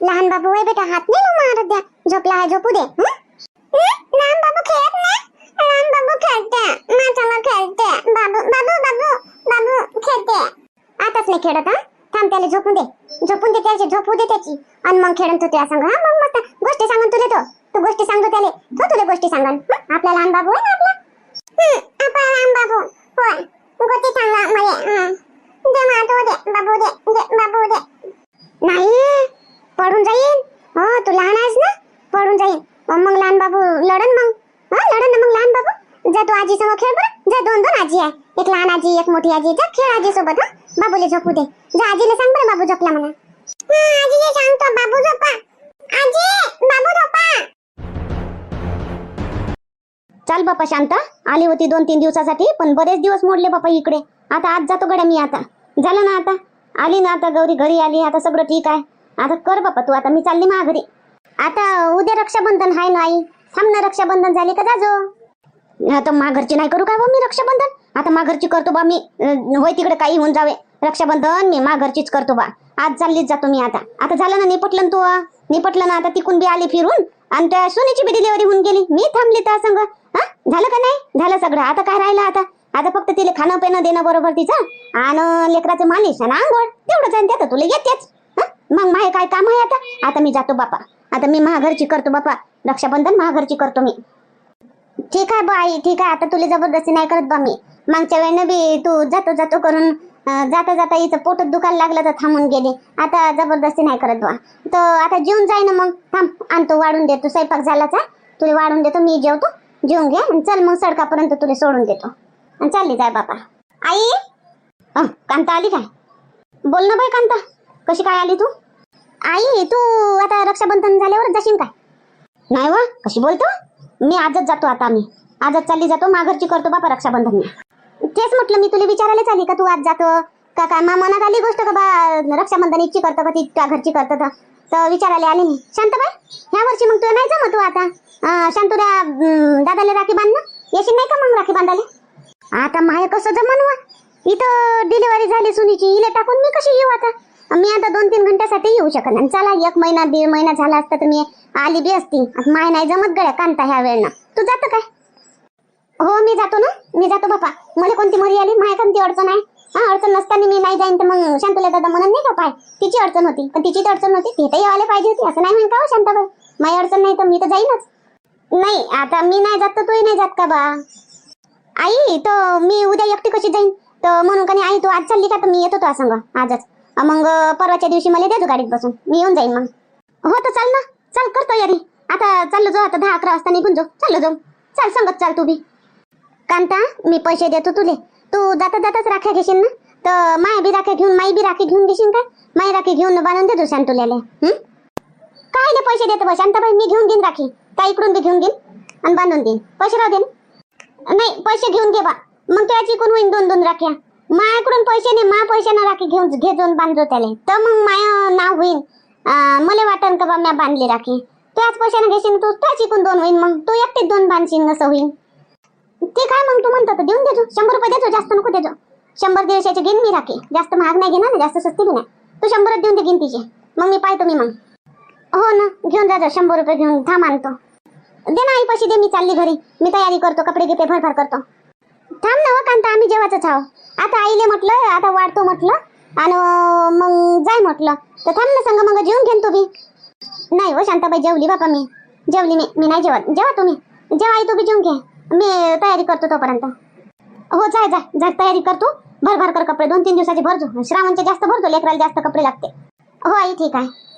लहान बाबू आहे बेटा हात नाही मारत द्या. झोपला आहे झोपू दे. लहान बाबू खेळत ना लहान बाबू खेळते. माझ्या खेळते. बाबू बाबू बाबू बाबू खेळते. आताच नाही खेळत हा? थांब त्याला झोपून दे. झोपून दे त्याची झोपू दे त्याची. आणि मग खेळून तू त्या सांग हा? मग मस्त गोष्टी सांगून तुले तो. तू गोष्टी सांगतो त्याले. तो तुला गोष्टी सांगन. आपला लहान बाबू आहे ना आपला? आपला लहान बाबू. होय. गोष्टी सांगा मला. दे मातो दे. बाबू दे. दे बाबू दे. नाही. पडून जाईल हो तू लहान आहेस ना? पडून जाईल मग लहान बाबू लढन मग. हा लढन ना मग लहान बाबू. जा तू आजी समोर खेळ बरं. जा दोन दोन आजी आहे. एक लहान आजी एक मोठी आजी. जा खेळ आजी सोबत हा. बाबूले झोपू दे. जा आजीला सांग बरं बाबू झोपला म्हणा. हा सांगतो बाबू झोपा. आजी बाबू झोपा. चल बापा शांत. आली होती दोन तीन दिवसासाठी पण बरेच दिवस मोडले बापा इकडे. आता आज जातो गड्या मी आता. झालं ना आता? आली ना आता गौरी घरी आली. आता सगळं ठीक आहे. आता कर बापा तू आता मी चालली मा घरी आता उद्या रक्षाबंधन आहे ना आई? थांब ना रक्षाबंधन झाली का जाजो? आता माघरची नाही करू काय बा मी रक्षाबंधन? आता माघरची करतो बा मी होय तिकडे काही होऊन जावे. रक्षाबंधन मी माघरचीच करतो बा. आज चाललीच जातो मी आता. आता झालं ना निपटलं तू निपटलं ना आता तिकून बी आली फिरून? आणि त्या सोनीची बी डिलिव्हरी होऊन गेली. मी थांबली त्या संग. हा झालं का नाही? झालं सगळं. आता काय राहिलं आता? आता फक्त तिला खाणं पिणं देणं बरोबर तिचं. आणि लेकराचं मालिश आणि आंघोळ. तेवढंच आहे त्यात तुला येतेच. मग माहे काय काम आहे आता? आता मी जातो बापा. आता मी महाघरची करतो बापा. रक्षाबंधन महाघरची करतो मी. ठीक आहे बाई ठीक आहे. आता तुला जबरदस्ती नाही करत बा मी. मागच्या वेळेनं बी तू जातो जातो करून जाता जाता इथं पोटात दुखायला लागलं तर थांबून गेले. आता जबरदस्ती नाही करत बा. तर आता जेवून जाय ना मग. थांब आणतो वाढून देतो. स्वयंपाक झालाच आहे. तुला वाढून देतो मी जेवतो. जेवून घे आणि चल मग सडकापर्यंत तुला सोडून देतो. आणि चालली जाय बापा. आई? कांता आली काय? बोल ना बाई कांता. कशी काय आली तू? आई तू आता रक्षाबंधन झाल्यावर जाशील काय? नाही वा कशी बोलतो? मी आजच जातो आता मी आजच चालली जातो माघरची करतो बापा रक्षाबंधन मी तेच म्हटलं मी तुला विचारायला चाली का तू आज जातो? का काय मा मनात आली गोष्ट का बा रक्षाबंधन इच्छी करतो का ती त्या घरची करतो तर? विचारायला आली मी. शांताबाई ह्या वर्षी मग तुला नाही जमत तू आता? शांतुऱ्या अं, दादाला राखी बांध ना येशील नाही का मग राखी बांधायला? आता माय कसं जमन वा? इथं डिलिव्हरी झाली सुनीची इले टाकून मी कशी येऊ आता? मी आता दोन तीन घंट्यासाठी येऊ शकत नाही. चला एक महिना दीड महिना झाला असता तर मी आली बी असती. माय नाही जमत गड्या कांता ह्या वेळेला. तू जातो काय? हो मी जातो ना? मी जातो बापा. मला कोणती मरी आली? माय कोणती अडचण आहे? हा अडचण नसताना मी नाही जाईन तर मग शांतुला दादा म्हणून नाही का पाय? तिची अडचण होती. पण तिची तर अडचण होती. ती तर यायला पाहिजे होती. असं नाही म्हणता हो शांताबाई? माझी अडचण नाही तर मी तर जाईनच. नाही आता मी नाही जात तर तूही नाही जात का बा? आई तर मी उद्या एकटी कशी जाईन? तर म्हणून का नाही आई तू आज चालली का? तर मी येतो तो सांग. आजच. मग परवाच्या दिवशी मला द्या गाडीत बसून मी येऊन जाईन मग. हो तर चाल ना. चाल कर तयारी आता चाललो जाऊ. आता दहा अकरा वाजता निघून जाऊ. चाललो जाऊ. चाल सांगत चाल तू बी. कांता मी पैसे देतो तुले. तू जाता जाताच राख्या घेशील ना? तर माय बी राख्या घेऊन माई बी राखी घेऊन घेशील का? माई राखी घेऊन बांधून देतो शांतुल्याले. काय ले पैसे देतो बा? शांताबाई मी घेऊन घेईन राखी. का इकडून बी घेऊन घेईन आणि बांधून देईन. पैसे राहू दे नाही पैसे घेऊन घे बा. मग त्याची कोण होईन दोन दोन राख्या? मायाकडून पैसे नाही मा पैशानं राखी घेऊन घे जाऊन बांधतो त्याला. तर मग माय नाव होईन. मला वाटन का बा म्या बांधली राखी. त्याच पैशानं घेशील तू त्याची कोण दोन होईन मग. तू एकटीच दोन बांधशील असं होईन. ते काय मग तू म्हणतो तर देऊन देतो शंभर रुपये देतो जास्त नको देतो शंभर दीडशेचे घेईन मी राखी. जास्त महाग नाही घेणार ना जास्त स्वस्ती बी नाही. तू शंभरच देऊन दे गिनतीचे मग मी पाहतो मी मग. हो ना घेऊन जा शंभर रुपये घेऊन थांब आणतो. दे ना आई पैसे दे मी चालली घरी. मी तयारी करतो कपडे गिपे भरभर करतो. थांब ना हो कांता. आम्ही जेवायचंच आहो. आता आईले म्हटलं आता वाढतो म्हटलं आणि मग जाय म्हटलं. तर थांब ना संग मग जेवून घेन तू बी नाही हो शांताबाई जेवली बापा मी. जेवली मी मी नाही जेवत. जेवा तुम्ही. जेवा आई तू बी जेवून घे. मी तयारी करतो तोपर्यंत. हो जाय जा जा तयारी करतो भर भर कर कपडे. दोन तीन दिवसाचे भरतो श्रावणचे जास्त भरतो लेकराला जास्त कपडे लागते. हो आई ठीक आहे.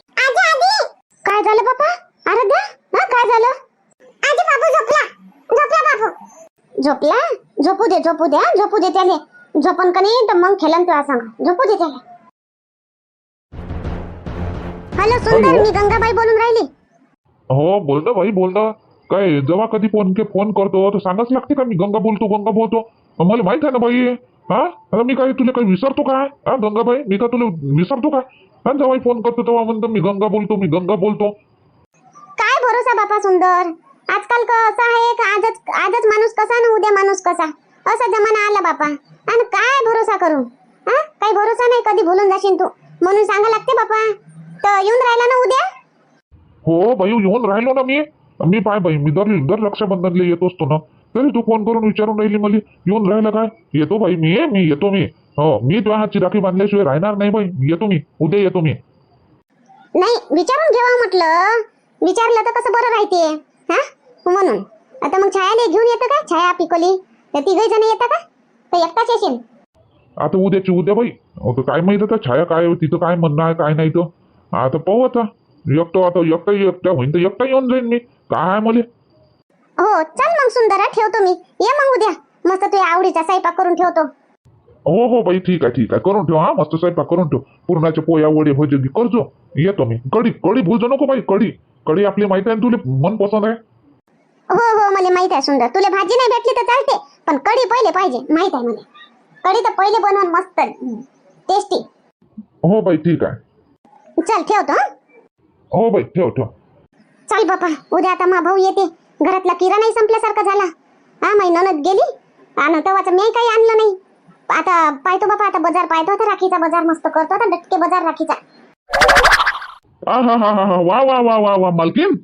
काय झालं बापा? आराध्या? हा काय झालं? आजी बाबू झोपला. झोपला बाबू. झोपला? झोपू दे झोपू दे झोपू दे त्याले. झोपन का नाही तर मग खेळन तुला सांग झोपू दे त्याला हॅलो सुंदर. मी गंगाबाई बोलून राहिली. हो बोलता भाई बोलता. काय जेव्हा कधी फ़ोन के फ़ोन करतो तर सांगाच लागते का मी? गंगा बोलतो गंगा बोलतो. मला माहित आहे ना बाई. हा? आता मी काय तुला काही विसरतो काय? हा गंगाबाई मी का तुला विसरतो काय? हा जेव्हा फ़ोन करतो तेव्हा म्हणतो मी गंगा बोलतो मी गंगा बोलतो. काय भरोसा बापा सुंदर? आजकाल कसं आहे का आजच आजच माणूस कसा ना उद्या माणूस कसा? असा जमाना आला बापा. आणि काय भरोसा करू? हा? काही भरोसा नाही कधी भुलून जाशील तू. म्हणून सांगा लागते बापा. तर येऊन राहिला ना उद्या? हो बाई येऊन राहिलो ना मी. मी पाय बाई मी दर दर रक्षाबंधनला येत असतो ना. तरी तू फोन करून विचारून राहिली मला. येऊन राहिलं काय? येतो बाई मी मी येतो मी. हो मी तुझ्या हातची राखी बांधल्याशिवाय राहणार नाही बाई. येतो मी उद्या येतो मी. नाही विचारून घ्यावा म्हटलं. विचारलं तर कसं बरं राहते? हा? म्हणून. आता मग छायाला घेऊन येतं का? छाया पिकोली. तर तिघही जण येतं का? तर एकटाच येशील. आता उद्याची उद्या बाई. आता काय माहीत आता छाया काय तिथं काय म्हणणं आहे काय नाही तर. आता पाहू आता. एकटं आता एकटा एकटा होईन तर एकटा येऊन जाईन मी. काय मले? हो चल मग सुंदरा ठेवतो मी. ये मग उद्या. मस्त तुझ्या आवडीचा स्वयंपाक करून ठेवतो. हो हो बाई ठीक आहे ठीक आहे. करून ठेव हा मस्त स्वयंपाक करून ठेव. पुरणाच्या पोया वडे बी करजो येतो मी. कढी कढी भुजो नको बाई कढी. कढी आपली माहिती आहे तुला मन पसंत आहे. हो हो मला माहीत आहे सुंदर. तुला भाजी नाही भेटली तर चालते पण कढी पहिले पाहिजे माहीत आहे मला. कढी तर पहिले बनवून मस्त. टेस्टी. हो बाई ठीक आहे. चल ठेवतो हं? हो बाई ठेव ठेव. चल बापा उद्या आता मा भाऊ येते. घरातला किराणाही संपल्यासारखा झाला. हा माही ननद गेली. आणि तेव्हाच मी काही आणलं नाही. आता पाहतो बापा आता बाजार पाहतो आता राखीचा बाजार मस्त करतो आता डटके बाजार राखीचा. आ हा हा हा हा. वा वा वा वा वा मालकीन.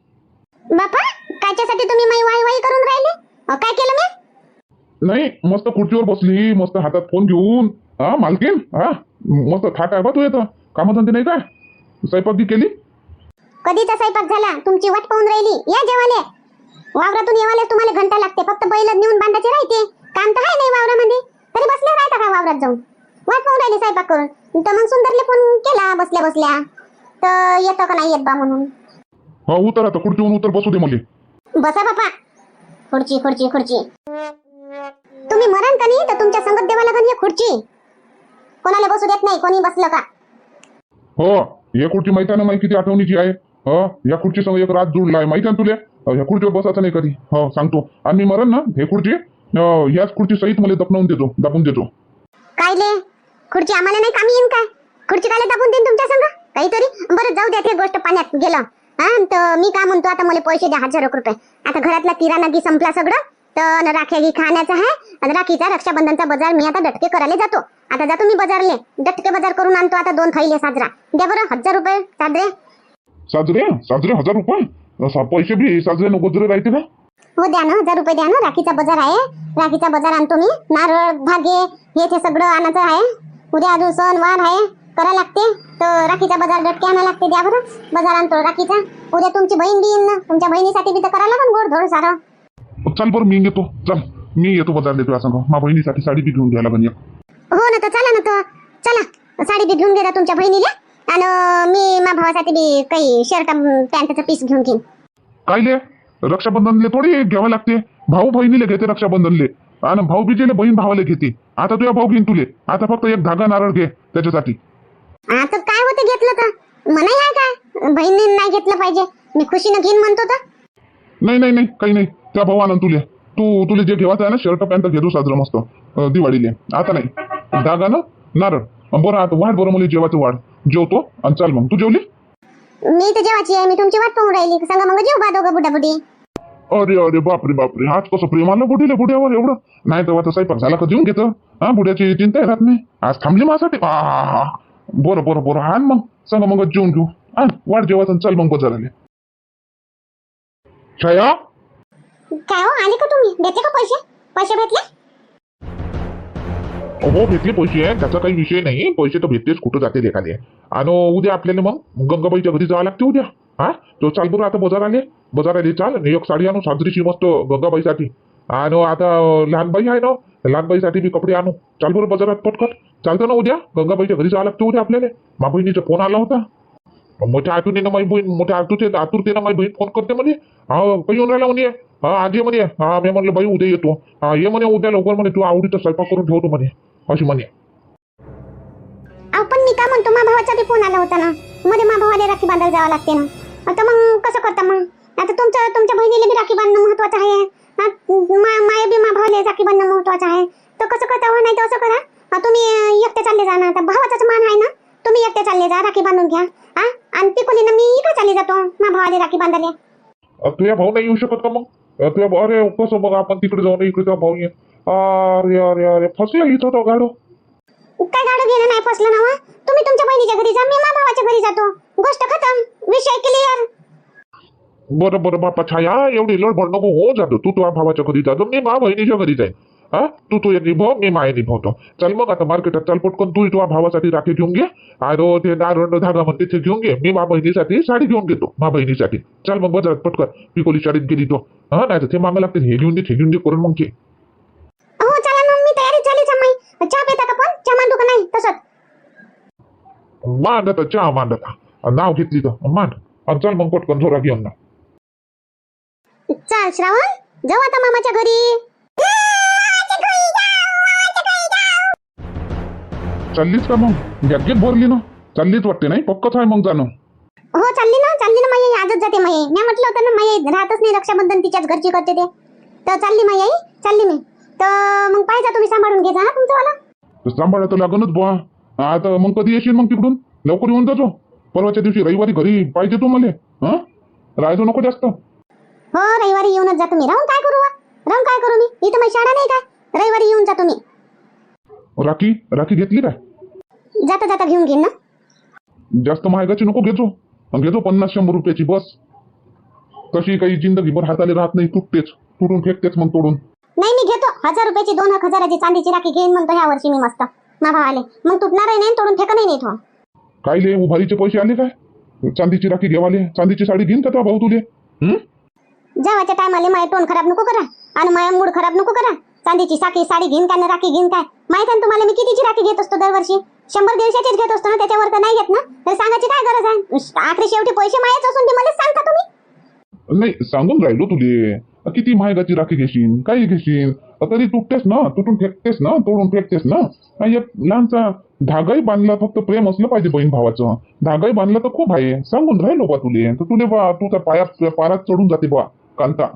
बापा? कायच्यासाठी तुम्ही माई वाई वाई करून राहिले? अं, काय केलं मी? नाही मस्त खुर्चीवर बसली मस्त हातात फोन घेऊन. हा मालकीन? हा मस्त खाट आहे बा तू येतं कामं धंदे नाही काय? स्वयंपाक बी केली? कधीचा स्वयंपाक झाला? तुमची वाट पाहून राहिली. या जेवाले. वावरातून येवाले तुम्हाला घंटा लागते. फक्त बैल नेऊन बांधायचे राहते. काम तर आहे नाही वावरामध्ये. तरी बसले राहता का वावरात जाऊन? वाट पाहून राहिली स्वयंपाक करून. तर मग सुंदरले फोन केला बसल्या बसल्या. तर येतो का नाही येत बा म्हणून? हा उतर आता. खुर्चीवरून उतर बसू दे मला. बसा बापा. खुर्ची खुर्ची खुर्ची. तुम्ही मरण का नाही तर तुमच्या संगत देवाला का नाही ही खुर्ची. कोणाला बसू देत नाही कोणी बसलं का? हो या खुर्ची माहिती ना माहिती किती आठवणीची आहे. हो या खुर्ची संग एक रात जुळला आहे. माहिती ना तुला? ह्या खुर्चीवर बसायचं नाही कधी. हो सांगतो. आणि मी मरण ना हे खुर्ची अ, ह्याच खुर्ची सहित मला दफनवून देतो दाबून देतो. कायले? खुर्ची आम्हाला नाही कामी येईन काय? खुर्ची कायले दाबून देईन तुमच्या संग? काहीतरी? बरं जाऊ द्या ते गोष्ट पाण्यात गेलं. हा तर मी काय म्हणतो आता मला पैसे द्या हजार रुपये. आता घरातला किराणा गी संपला सगळं तर न राख्या गी खाण्याचं आहे आणि राखीचा रक्षाबंधनचा बाजार मी आता डटके करायला जातो. आता जातो मी बाजारले डटके बाजार करून आणतो आता दोन खाईले साजरा. द्या बरं हजार रुपये साजरे. साजरे? साजरे हजार रुपये? पैसे बी साजरे न गोजरे राहते का? हो द्या ना हजार रुपये द्या ना राखीचा बाजार आहे. राखीचा बाजार आणतो मी. नारळ धागे हे ते सगळं आणायचं आहे. उद्या अजून सण वार आहे. करा लागते. तर राखीचा बाजार डटके आणा लागते द्या बरं बाजार आणतो राखीचा. उद्या तुमची बहीण बी येईन ना. तुमच्या बहिणीसाठी बी तर करा लागन गोड धोड सारं. चल बरं मी येतो चल मी येतो बाजार देतो या संग मा बहिणीसाठी साडी बी घेऊन घ्यायला लागेल. हो ना तर चला ना तर. चला साडी बी घेऊन घे तुमच्या बहिणीला. आणि मी मा भावासाठी बी काही शर्ट पॅन्टचं पीस घेऊन घेईन. कायले रक्षाबंधनले थोडी घ्यावं लागते. भाऊ बहिणीला घेते रक्षाबंधनले. आणि भाऊ बिजेले बहीण भावाला घेते. आता तुझ्या भाऊ घेईन तुले. आता फक्त एक धागा नारळ घे त्याच्यासाठी. आता काय होते घेतलं तर? मनाई आहे काय बहिणीने नाही घेतलं पाहिजे. मी खुशीनं घेईन म्हणतो तर. नाही नाही नाही काही नाही. त्या भाऊ आनंद तुले. तू तुले जे घेवायचं आहे ना शर्ट पॅन्ट घेतो साजरं मस्त. अं, दिवाळीले. आता नाही. धागा ना नारळ. अं, बरं आता वाढ बरं मला जेवायचं वाढ. जेवतो आणि चाल मग. तू जेवली? मी तर जेवाची आहे. मी तुमची वाट पाहून राहिली. सांगा मग जेव बा दोघं बुडी अरे अरे बापरे बापरे. आज कसं प्रेम आलं बुडीले बुड्यावर एवढं? नाही तर आता स्वयंपाक झाला का? देऊन घेतं. हा बुड्याची चिंता राहत नाही. आज थांबली माझ्यासाठी. आ, बरं बरं बरं. आण मग. सांगा मग जेवून घेऊ. आण. वाढ जेवायचं चाल मग बाजाराले. छाया काय हो? आले का तुम्ही? देते का पैसे? पैसे भेटले? हो भेटले पैसे. आहे त्याचा काही विषय नाही. पैसे तर भेटतेच कुठं जाते एखादे आणि उद्या आपल्याला मग. गंगाबाईच्या घरी जावं लागते उद्या. हा? तो चाल बरं आता बाजार आले बाजार आले चाल एक साडी आणू. साजरीची मस्त गंगाबाईसाठी. आणि आता लहान बाई आहे ना? लहान बाईसाठी बी कपडे आणू. चाल बरं बाजारात पटकन. चालतं ना उद्या? गंगाबाईच्या घरी जावं लागतं उद्या आपल्याला. मा बहिणीचा फोन आला होता. मोठ्या आतुनीनं माझी बहीण मोठ्या आतुरते आतुरतेनं माझी बहीण फोन करते म्हणे. हा काही येऊन राहिला म्हणे. हा आज ये म्हणे. हा मी म्हणलं बाई उद्या येतो. हा ये म्हणे उद्या लवकर म्हणे. तू आवडीचा स्वयंपाक करून ठेवतो म्हणे. अशी म्हणे. अहो पण मी काय म्हणतो मा भावाचा बी फोन आला होता ना. मध्ये मा भावाला राखी बांधायला जावं लागते ना. आता मग कसं करता मग? आता तुमचं तुमच्या बहिणीला बी राखी बांधणं महत्वाचं आहे. हा, मा माया बी मा भावाला राखी बांधणं महत्वाचं आहे. तर कसं करता हो? नाही तर असं करा. तुम्ही एकटे चालले जा ना. आता भावाचाच मान आहे ना. तुम्ही एकटे चालले जा राखी बांधून घ्या. हा? आणि पिकोलीनं मी इकडे चालले जातो. मा भावाला राखी बांधायला. तुझ्या भाऊ नाही येऊ शकत का मग? तुझ्या अरे कसं मग आपण तिकडे जाऊ इकडे तुझा भाऊ ये अरे अरे अरे फसला इथं तो गाडो. काय गाडं घेणं नाही फसलं ना? तुम्ही तुमच्या बहिणीच्या घरी जा मी मा भावाच्या घरी जातो. गोष्ट खतम. विषय क्लिअर बरं बरं बापा छाया एवढी लडबड नको हो जातो तू तुझ्या भावाच्या घरी जातो मी मा बहिणीच्या घरी जाईन. हा? तू तू निभव मी माये निभवतो. चल मग आता मार्केटात चल पटकन तू तुझ्या भावासाठी राखी घेऊन घे. आणि ते नारळ धागा म्हणते ते घेऊन घे. मी मा बहिणीसाठी साडी घेऊन घेतो मा बहिणीसाठी. चल मग बाजारात पटकन. पिकोली शाळेत गेली तो. हा नाही तर ते मागं लागते हे घेऊन दे हे घेऊन दे करून मग घे. हो चला ना मी तयारी झाली जमाई चहा पिता का पण चहा मांडू का नाही? तसंच. मांड आता चहा मांड आता नाव घेतली तर मांड. आणि चल मग पटकन झोरा घेऊन ना चल श्रावण. जाऊ आता मामाच्या घरी. चाललीच का मग? गॅगेत भरली ना. चाललीच वाटते नाही? पक्कच आहे मग जाणं. हो चालली ना. चालली ना माई आजच जाते माई मी म्हटलं होतं ना माई राहतच नाही रक्षाबंधन तिच्याच घरची करते ते. तर चालली माई आई चालली मी. तर मग पाहिजे तुम्ही सांभाळून घे. जा ना तुमचं वाला तर सांभाळा तर लागणच बुवा. आता मग कधी येशील मग तिकडून? लवकर येऊन जातो परवाच्या दिवशी रविवारी घरी पाहिजे तू मला हा? राहायचो नको जास्त. हो रविवारी येऊनच जातो मी राहून काय करू वा? राहून काय करू मी? इथं माझी शाळा नाही काय? रविवारी येऊन जातो मी राखी राखी घेतली काय? जाता जाता घेऊन घेईन ना. जास्त महागाची नको घेतो. घेतो पन्नास शंभर रुपयाची बस. तशी काही जिंदगीभर हाताले राहत नाही तुटतेच. तुटून फेकतेच मग तोडून. नाही मी घेतो. हजार रुपयाची दोन एक हजाराची चांदीची राखी घेईन म्हणतो ह्या वर्षी मी मस्त. मा भावाले. मग तुटणारही नाही तोडून फेकणही नाही तो. काय ले उभारीचे पैसे आले काय? चांदीची राखी घेवाले. चांदीची साडी घेईन का तो भाऊ तुले? हं? जेवाच्या टायमाले माझे तोंड खराब नको करा. आणि माझा मूड खराब नको करा. चांदीची साखी साडी घेईन काय ना राखी घेईन काय? माहीत आहे ना तुम्हाला मी कितीची राखी घेत असतो दरवर्षी? शंभर दीडशेचीच घेत असतो ना त्याच्यावर तर नाही घेत ना? तर सांगायची काय गरज आहे? आखरी शेवटी पैसे मायाच असून ते मला सांगता तुम्ही? नाही सांगून राहिलो तुले. किती महागाची राखी घेशील काही घेशील तरी तुटतेस ना तुटून फेकतेस ना तोडून फेकतेस ना? एक लहानसा धागाही बांधला फक्त प्रेम असलं पाहिजे बहीण भावाचं. धागाही बांधला तर खूप आहे. सांगून राहिलो बा तुले. तर तुले बा पायात तुझ्या पारात चढून जाते बा कांता.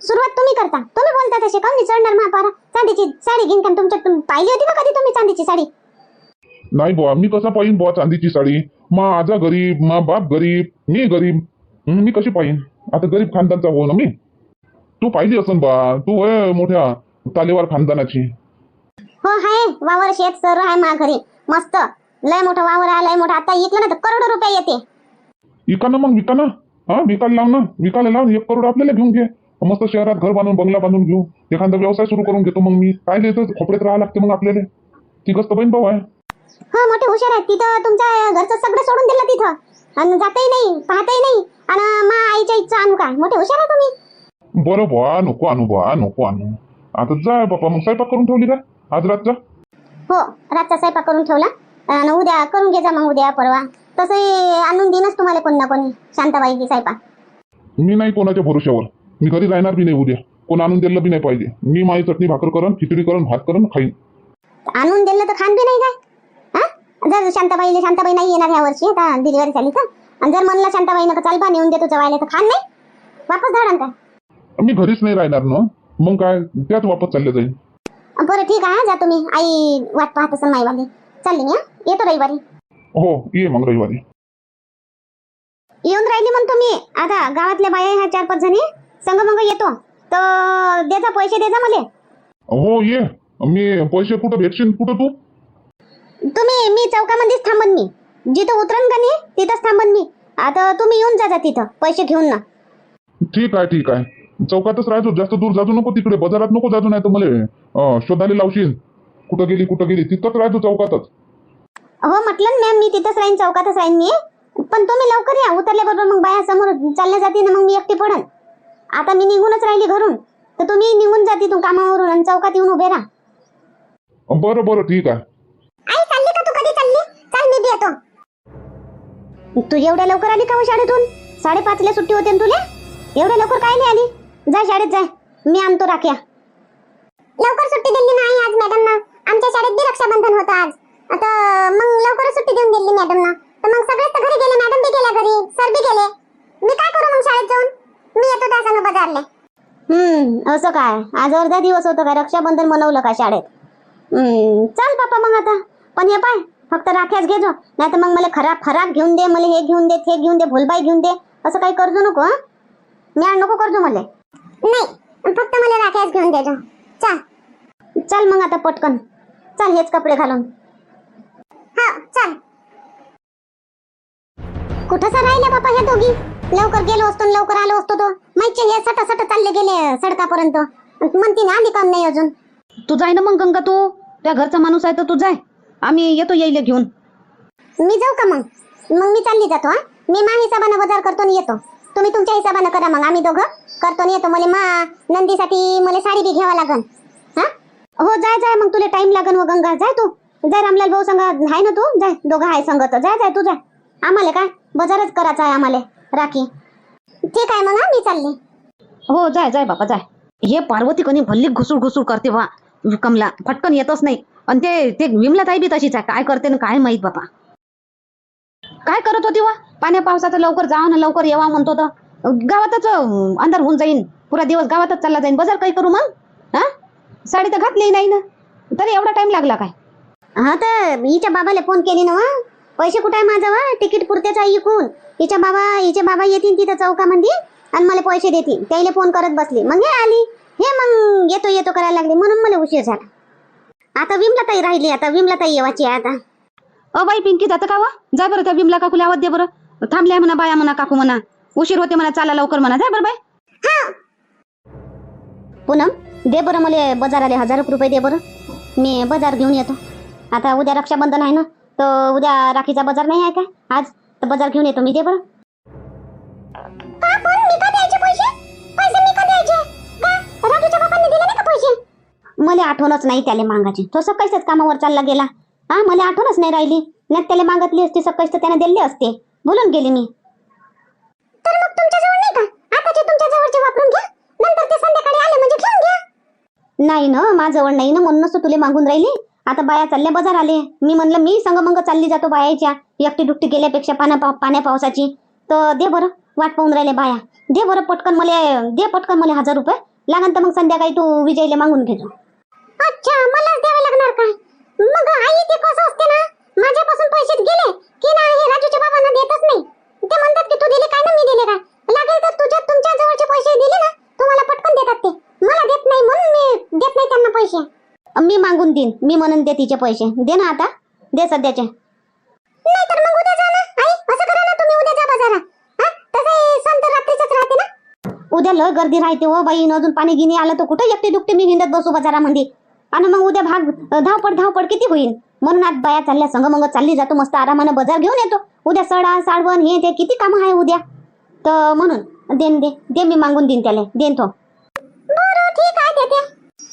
सुरुवात तुम्ही करता. तुम्ही बोलता तसे. का मी चढणार महापारा? चांदीची साडी घेईन तुमच्या तुम- पाहिली होती का कधी तुम्ही चांदीची साडी? नाही बुवा मी कसा पाहिन बुवा चांदीची साडी? मा आजा गरीब मा बाप गरीब मी गरीब. मी कशी पाहिन? आता गरीब खानदानचा हो ना मी? तू पाहिली असन बा तू होय मोठ्या तालेवार खानदानाची. हो हाय वावर शेत सर आहे मा घरी. मस्त. लय मोठा वावर आहे लय मोठा. आता इकलं ना तर करोडो रुपये येते. विका ना मग विका ना. हा विकायला लाव ना. विकायला लाव एक करोड आपल्याला घेऊन घे. मस्त शहरात घर बांधून बंगला बांधून घेऊ. एखादा व्यवसाय सुरू करून घेतो मग मी. काय लिहितं खोपड्यात राहावं लागते मग आपल्याला. तिघच तर बहीण भाऊ आहे. हो मोठे हुशार आहेत. तिथं तुमच्या घरचं सगळं सोडून दिलं तिथं. आणि जातही नाही पाहतही नाही. आणि मा आईच्या इच्छा आणू काय मोठे हुशार आहे तुम्ही. बरं बुवा नको आणू बुवा नको आणू आता जा बापा मग स्वयंपाक करून ठेवली का? आज रातचा हो रातचा स्वयंपाक करून ठेवला. आणि उद्या करून घे जा मग उद्या परवा. तसंही आणून देईनच तुम्हाला कोण ना कोणी. शांताबाईची स्वयंपाक. मी नाही कोणाच्या भरोश्यावर. मी घरी राहणार बी नाही उद्या. कोण आणून दिलं बी नाही पाहिजे. मी माझी चटणी भाकर करण खिचडी करण भात करण खाईन. आणून दिलं तर खान बी नाही काय? जर शांताबाईला शांताबाई नाही येणार ह्या वर्षी आता डिलिव्हरी झाली तर आणि जर म्हणलं शांताबाईनं का चाल बा नेऊन देतो जवायला तर खान नाही? वापस धाडण काय? मी घरीच नाही राहणार ना. मग काय? त्याच वापस चालले जाईल बरं ठीक आहे जातो मी आई वाट पाहत असेल माईवाली. चालली मी हा. येतो रविवारी. हो ये मग रविवारी. येऊन राहिली म्हणतो मी. आता गावातल्या बाया ह्या चार पाच जणी. संग मग येतो. तर देजा पैसे देजा मला. हो ये. मी पैसे कुठं भेटशील कुठं तू? तुम्ही मी चौकामध्येच थांबन मी. जिथं उतरन का नाही तिथंच थांबन मी. आता तुम्ही येऊन जा तिथं पैसे घेऊन ना. ठीक आहे ठीक आहे. चौकातच राहायचो जास्त दूर जाजू नको तिकडे. बाजारात नको जाजू नाही तर मला शोधायला लावशील. कुठं गेली कुठं गेली तिथंच राहायचो चौकातच. हो म्हटलं मॅम मी तिथंच राहीन चौकातच राहीन मी. पण तुम्ही लवकर या उतरल्याबरोबर मग बाया समोर चालल्या जाते ना मग मी एकटी पडन. आता मी निघूनच राहिली घरून. तर तुम्ही निघून जा तिथून कामावरून आणि चौकात येऊन उभे राहा. बरं बरं ठीक आहे. आई चालली का तू? कधी चालली? चाल मी बी येतो. तू एवढ्या लवकर आली का हो शाळेतून? साडेपाच ला सुट्टी होते तुला? एवढ्या लवकर काय नाही आली? जा शाळेत जाय मी आणतो राख्या. लवकर सुट्टी दिली नाही आज मॅडम ना आमच्या शाळेत बी रक्षाबंधन होतं आज. आता मग लवकर सुट्टी देऊन दिली मॅडम ना तर मग सगळेच तर घरी गेले मॅडम बी गेल्या घरी सर बी गेले. मी काय करू मग शाळेत जाऊन? मी येतो दासानं बाजारले. हम्म असं काय? आज अर्धा दिवस होतं काय रक्षाबंधन मनवलं का शाळेत? हम्म चाल बापा मग आता. पण हे पाय फक्त राख्याच घेजो. नाही तर मग मला खराब खराब घेऊन दे मला हे घेऊन दे ते घेऊन दे भुलबाई घेऊन दे. असं काही करजो नको हं? म्याड नको करजो मला. नाही फक्त मला राख्याच घेऊन देतो चल. चल मग आता पटकन. चल हेच कपडे घालून. हा चल. कुठं राहिल्या बापा ह्या दोघी? लवकर गेलो असतो आणि लवकर आलो असतो तो. माहिती हे सटा सटा चालले गेले सडकापर्यंत. म्हणते ना आली काम नाही अजून. तू जाय ना मग गंगा तू. त्या घरचा माणूस आहे तर तू जाय. आम्ही येतो येईल घेऊन. मी जाऊ का मग? मग मी चालली जातो हा? मी मा हिसाबानं बाजार करतो आणि येतो. तुम्ही तुमच्या हिसाबानं करा मग. आम्ही दोघं करतो आणि येतो. मला मा नंदीसाठी मला साडी बी घ्यावा लागन. हा? हो जाय जाय. मग तुला टाइम लागन व गंगा. जाय तू. जाय रामलाल भाऊ संग. आहे ना तू? जाय. दोघं आहे संगत जाय जाय तू जाय. आम्हाला काय? बाजारच करायचा आहे आम्हाला. राखी. ठीक आहे मग हा? मी चालली. हो जाय जाय बापा जाय. हे पार्वती कोणी भल्ली घुसूड घुसूड करते वा कमला. फटकन येतच नाही. आणि ते ते विमला ताई बी तशीच आहे. काय करते ना काय माहीत बापा. काय करत होती वा? पाण्या पावसाचं लवकर जावा ना लवकर येवा म्हणतो तर गावातच अंधार होऊन जाईन. पुरा दिवस गावातच चालला जाईन. बाजार काही करू मग? हा? साडी तर घातली नाही ना. तरी एवढा टाइम लागला काय? हा तर हिच्या बाबाला फोन केली ना पैसे कुठे आहे माझा वा? तिकीट पुरतेच आहे इकून. हिच्या बाबा हिचे बाबा येतील तिथं चौकामध्ये आणि मला पैसे देतील. त्याला फोन करत बसली. मग हे आली. हे मग येतो येतो करायला लागली. म्हणून मला उशीर झाला. आता विमला ताई राहिली आता विमला ताई येवाची आहे आता. अ बाई पिंकी जातं का वा? जा बरं त्या विमला काकूला आवाज दे बरं. थांबल्या म्हणा बाया म्हणा काकू म्हणा. उशीर होते म्हणा चाला लवकर म्हणा. जा बरं बाय पूनम दे बरं मला बाजाराला हजार रुपये दे बरं. मी बाजार घेऊन येतो. आता उद्या रक्षाबंधन आहे ना तर उद्या राखीचा बाजार नाही आहे का आज? तर बाजार घेऊन येतो मी दे बरं. मला आठवणच नाही त्याला मागायची. तो सकाळीच कामावर चालला गेला. हा मला आठवणच नाही राहिली. नाही त्याला मागतली असती सकाळीच तर त्याने दिले असते. बोलून गेली मी. तर मग तुमच्या जवळ नाही का? तुमच्या जवळचे वापरून घ्या. नंतर ते संध्याकाळी आले म्हणजे घेऊन घ्या. नाही ना माझ्याजवळ नाही ना म्हणूनच तुले तुला मागून राहिली. आता बाया चालल्या बाजार आले. मी म्हणलं मी संग मग चालली जातो बायाच्या. एकटी डुकटी गेल्यापेक्षा पाण्या पाण्या पावसाची. तर दे बरं वाट पाहून राहिले बाया. दे बरं पटकन मला दे पटकन मला हजार रुपये. लागन तर मग संध्याकाळी तू विजयला मागून घेतो. अच्छा मलाच द्यावे लागणार काय? मग आई ते कसं असते ना? माझ्यापासून पैसे गेले की ना हे राजूच्या बाबांना देतच नाही. ते म्हणतात की तू दिले काय ना मी दिले काय? लागेल तर तुझ्या तुमच्या जवळचे पैसे दिले ना तुम्हाला पटकन देतात ते. मला देत नाही म्हणून मी देत नाही त्यांना पैसे. मी मागून देईन. मी म्हणून दे तिचे पैसे. दे ना आता. दे सध्याचे. नाही तर मग उद्या जा ना आई. असं करा ना तुम्ही उद्या जा बाजारात. हा? तसं सण राहते ना. उद्या लय गर्दी राहते हो बाई. न अजून पाणी गिनी आलं तर कुठं एकटे दुखते मी हिंडत बसू बाजारामध्ये? आणि मग उद्या भाग धावपड धावपड किती होईल? म्हणून आज बाया चालल्या संग मग चालली जातो मस्त आरामानं बाजार घेऊन येतो. उद्या सडा साडवण हे ते किती कामं आहे उद्या? तर म्हणून देन दे दे मी मागून देईन त्याला देन तो. बरं ठीक आहे देते.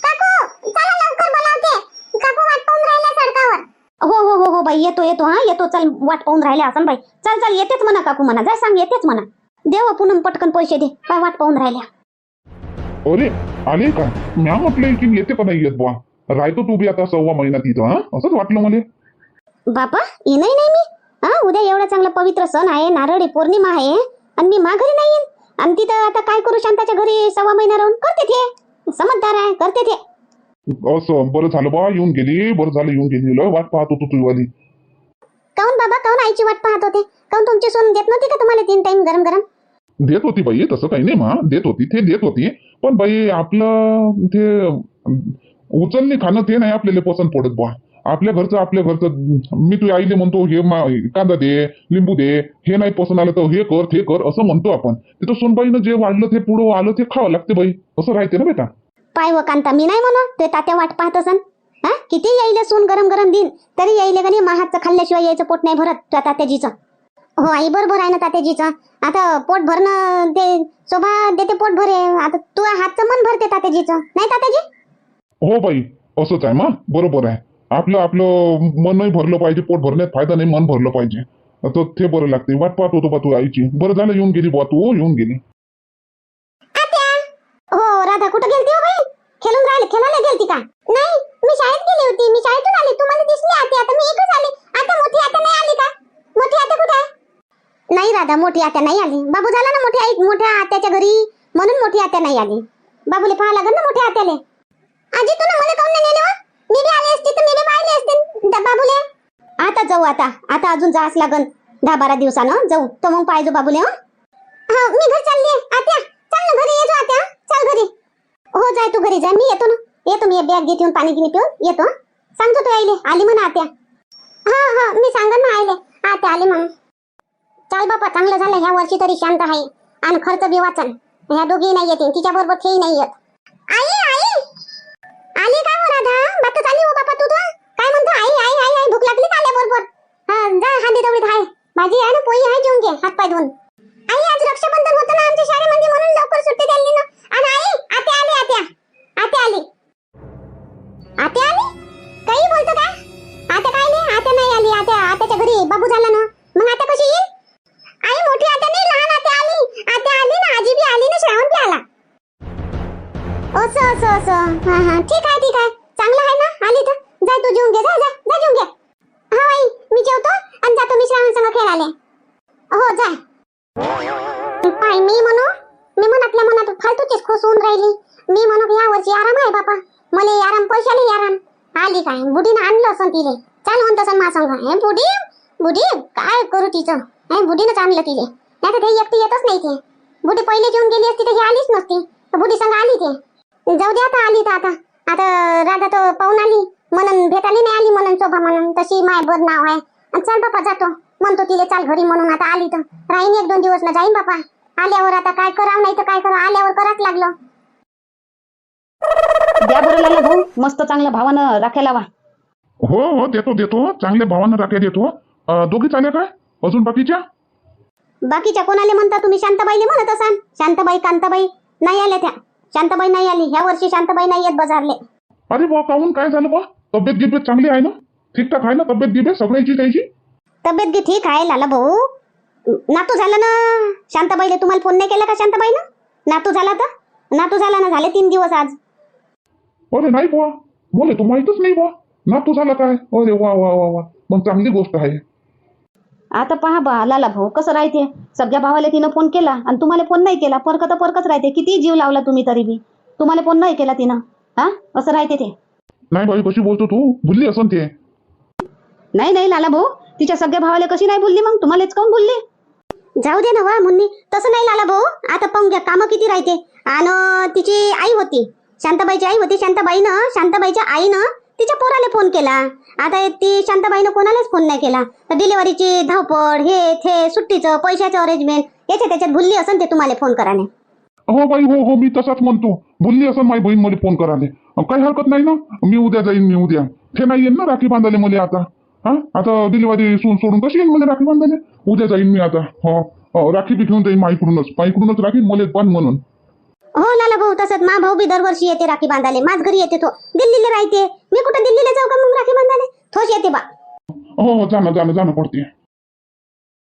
काकू चला लवकर बोलावते. काकू वाट पाहून राहिल्या सडकावर. हो हो हो हो बाई येतो येतो हा येतो चल वाट पाहून राहिल्या असं बाई. चल चल येतेच म्हणा काकू म्हणा जाय सांग येतेच म्हणा. देव पुन्हा पटकन पैसे दे. काय वाट पाहून राहिल्या. अरे आले का? म्या म्हटलंय की येते का नाही येत बुवा. राहतो तू बी आता सव्वा महिना तिथं हा? असंच वाटलं मला. बापा येणंही नाही मी? हा उद्या एवढा चांगला पवित्र सण आहे नारळी पौर्णिमा आहे आणि मी माघारी नाही येईन आणि तिथं आता काय करू शांताच्या घरी सव्वा महिना राहून? करते ते. समजदार आहे करते ते. असं बरं झालं बा येऊन गेली बरं झालं येऊन गेली. लय वाट पाहत होतो तुझी वाली काऊन बाबा काऊन आईची वाट पाहत होते? काऊन तुमची सोन देत नव्हती का तुम्हाला तीन टाइम गरम गरम देत होती बाई तसं काही नाही मा देत होती ते देत होती. पण बाई आपलं ते अं, उचलणे खाणं ते नाही आपल्याला पसंत पडत बुवा. आपल्या घरचं आपल्या घरचं मी तुझ्या आईले म्हणतो हे मा- कांदा दे लिंबू दे हे नाही पसंत आलं तर हे कर ते कर असं म्हणतो आपण. तिथं सोनबाईनं जे वाढलं ते पुढं आलं ते खावं लागते बाई. असं राहते ना बेटा पाय व कांता मी नाही म्हणा ते तात्या वाट पाहत असन हा? किती येईल सून गरम गरम दिन तरी येईल का नाही महातचं खाल्ल्याशिवाय यायचं पोट नाही भरत त्या तात्याजीचं. हो आई बरोबर आहे ना तात्याजीचं. आता पोट भरणं ते शोभा देते पोट भरे. आता तू हातचं मन भरते तात्याजीचं. नाही तात्याजी? हो बाई असंच आहे मा बरोबर आहे. आपलं आपलं मनही भरलं पाहिजे पोट भरण्यात फायदा नाही मन भरलं पाहिजे. तर ते बरं लागते वाट पाहत होतो बा तू आईची. बरं झालं येऊन गेली बुवा तू येऊन गेली. हो राधा कुठं गेलती हो बाई? खेळून राहिले खेळायला गेलती का? नाही मी शाळेत गेली होती. मी शाळेतून आली तुम्हाला दिसली आते आता मी इकडेच आली आता मोठी आता नाही आली का मोठी आता कुठे दादा मोठी आत्या नाही आली. बाबू झाला ना मोठी आई मोठ्या आत्याच्या घरी? म्हणून मोठी आत्या नाही आली. बाबूले पाहा लागेल ना मोठ्या आत्याले. आजी तू ना मला काऊन नाही नेले मी बी आले असते तर मी बी पाहिले असते बाबूले. आता जाऊ आता. आता अजून जास लागन. दहा बारा दिवसानं जाऊ. तो मग पाहिजे बाबूले हो? मी घर चालली आत्या चल ना घरी येतो आत्या. चल घरी. हो जाय तू घरी जाय. मी येतो ना. येतो मी बॅग घेत येऊन पाणी गिनी पिऊन येतो. सांगतो तू आईले आली म्हणा आत्या. हा हा मी सांगन ना आईले. आत्या आली म्हणून. चाल बापा चांगलं झालं. ह्या वर्षी तरी शांत आहे. आणि खर्च बी वाचन. ह्या दोघी नाही येते तिच्या बरोबर तेही नाही येत. आई आई! म्हणू या वर्षी आराम आहे बापा. मला आराम पैशाली आराम. आली काय? बुढीनं आणलं असं तिले. चाल म्हणत असं मा हे बुढी? बुढी? काय करू तिचं? हे बुढीनंच आणलं तिले. नाही ते एकटी येतच नाही ते बुढी पहिले घेऊन गेली असती तर ही आलीच नसती. बुढी संग आली ते. जाऊ दे आता आली तर आता. आता राधा तर पाहून आली. म्हणून भेटाली नाही आली म्हणून शोभा म्हणून. तशी माय बद नाव आहे. चल बापा जातो. म्हणतो तिले चाल घरी म्हणून आता आली तर. राहीन एक दोन दिवस ना जाईन बापा. आल्यावर आता काय करावं नाही तर काय करावं? आल्यावर कराच लागलं. द्या बरं लाला भाऊ. मस्त चांगल्या भावानं राख्या लावा. हो हो देतो देतो. चांगल्या भावानं राख्या देतो. अं, दोघी चाल्या काय? अजून बाकीच्या? बाकीच्या कोणाले म्हणता तुम्ही? शांताबाईले म्हणत असाल. शांताबाई कांताबाई नाही आल्या त्या. शांताबाई नाही आली. ह्या वर्षी शांताबाई नाही येत बाजारले. अरे बा काहून? काय झालं बा तब्येत गिब्येत चांगली आहे ना? ठीकठाक आहे ना तब्येत गिब्येत? सगळ्याची त्याची? तब्येत गी ठीक आहे लाला भाऊ. नातू झाला ना? शांताबाईले तुम्हाला फोन नाही केला का शांताबाईनं? नातू झाला तर? नातू झाला ना? झाले तीन दिवस आज. अरे नाही बुवा. बोले तू माहीतच नाही बुवा. ना तू झाला काय? अरे वा वा वा वा. मग चांगली गोष्ट आहे. आता पहा बा लाला भाऊ कसं राहते? सगळ्या भावाला तिनं फोन केला आणि तुम्हाला फोन नाही केला. परक तर परकच राहते. किती जीव लावला तुम्ही तरी बी. तुम्हाला फोन नाही केला तिनं. हा? असं राहते ते. नाही बाई कशी बोलतो तू? भुलली असन ते. नाही नाही लाला भाऊ. तिच्या सगळ्या भावाला कशी नाही बोलली मग? तुम्हालाच काऊन बोलली जाऊ दे ना वा मुन्नी. तसं नाही लाला भाऊ. आता पाहून घ्या कामं किती राहते. आणि तिची आई होती. शांताबाईची आई होती शांताबाईनं शांताबाईच्या आईनं तिच्या पोराला फोन केला. आता ती शांताबाईनं कोणालाच फोन नाही केला. तर डिलिव्हरीची धावपळ हे थे सुट्टीचं पैशाचं अरेंजमेंट याच्या त्याच्यात भुलली असेल ते तुम्हाला फोन कराने हो बाई हो हो मी तसाच म्हणतो. भुलली असं माझी बहीण मला फोन कराले काही हरकत नाही ना? मी उद्या जाईन मी उद्या. ते नाही येईल ना राखी बांधायला मला आता? हा? आता डिलिव्हरी सोडून सोडून कशी येईन मला राखी बांधायला? उद्या जाईन मी आता. हा. हो, राखी बी घेऊन जाईन माईकडूनच. माईकडूनच राखी मला बांध म्हणून. हो लाला भाऊ तसंच. मा भाऊ बी दरवर्षी येते राखी बांधाले माझ घरी येते तो. दिल्लीला राहते. मी कुठं दिल्लीला जाऊ का मग राखी बांधाले थोच येते बा. हो हो जाणं जाणं जाणं पडते.